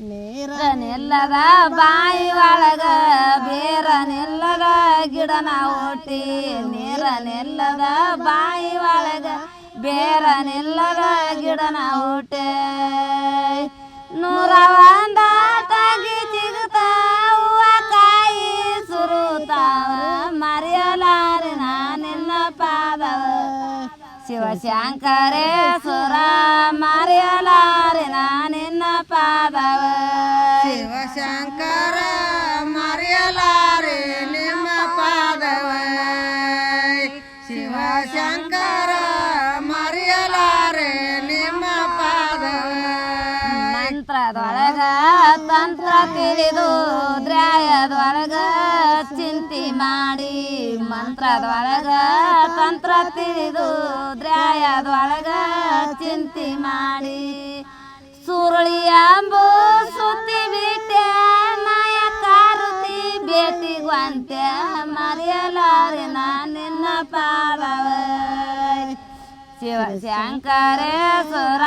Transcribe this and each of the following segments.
ನೀರ ನಿಲ್ಲದ ಬಾಯಿ ಒಳಗ ಬೇರ ಗಿಡ ಗಿಡನ ಹುಟ್ಟಿ. ನೀರ ನಿಲ್ಲದ ಬಾಯಿ ಒಳಗ ಬೇರ ಗಿಡ ಗಿಡನ ಹುಟ್ಟೆ. ಶಿವಶಂಕರೇಶ್ವರ ಮರೆಯಲಾರೆ ನಾನಿನ್ನ ಪಾದವ. ಶಿವಶಂಕರ ಮರೆಯಲಾರೆ ನಿಮ್ಮ ಪಾದವ. ಶಿವಶಂಕರ ಮರೆಯಲಾರೆ ನಿಮ್ಮ ಪಾದವ. ಮಂತ್ರದೊಳಗ ತಂತ್ರ ತಿಳಿದು ದ್ರಾಯದೊಳಗ ಚಿಂತೆ ಮಾಡಿ. ಮಂತ್ರದೊಳಗ ತಂತ್ರ ತಿಳಿದು ದ್ರಾಯದೊಳಗ ಚಿಂತೆ ಮಾಡಿ. ಸುರುಳಿ ಅಂಬು ಸುತ್ತಿ ಬಿಟ್ಟೆ ಮಾಯ ಕಾರುತಿ ಭೇಟಿಗುವಂತೆ ಮರೆಯಲಾರೆ ನಾ ನಿನ್ನ ಪಾದವ. ಶಿವ ಶಂಕರೇಶ್ವರ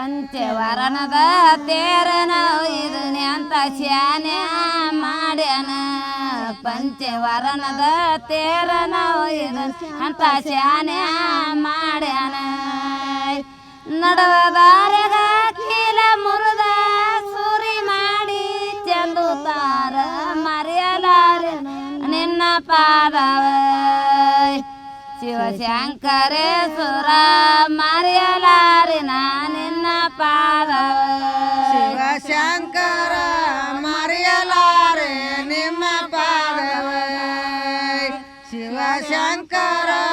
ಪಂಚವರ್ಣದ ತೇರನ, ಇದು ಅಂತ ಶಾನೆ ಮಾಡ್ಯಾನ. ಪಂಚವರ್ಣದ ತೇರನ, ಇದು ಅಂತ ಶಾನೆ ಮಾಡ್ಯಾನ. ನಡವದಾರ್ಯಾಗ ಕೀಲ ಮುರುದ ಸೂರಿ ಮಾಡಿ ಚೆಂದು ತಾರ ಮರೆಯಲಾರ ನಿನ್ನ ಪಾದವ. ಶಿವಶಂಕರೇಶ್ವರ ಮರೆಯಲಾರೆ ಮರೆಯಲಾರೆ ನಿಮ್ಮ ಪಾದವ ಶಿವಶಂಕರ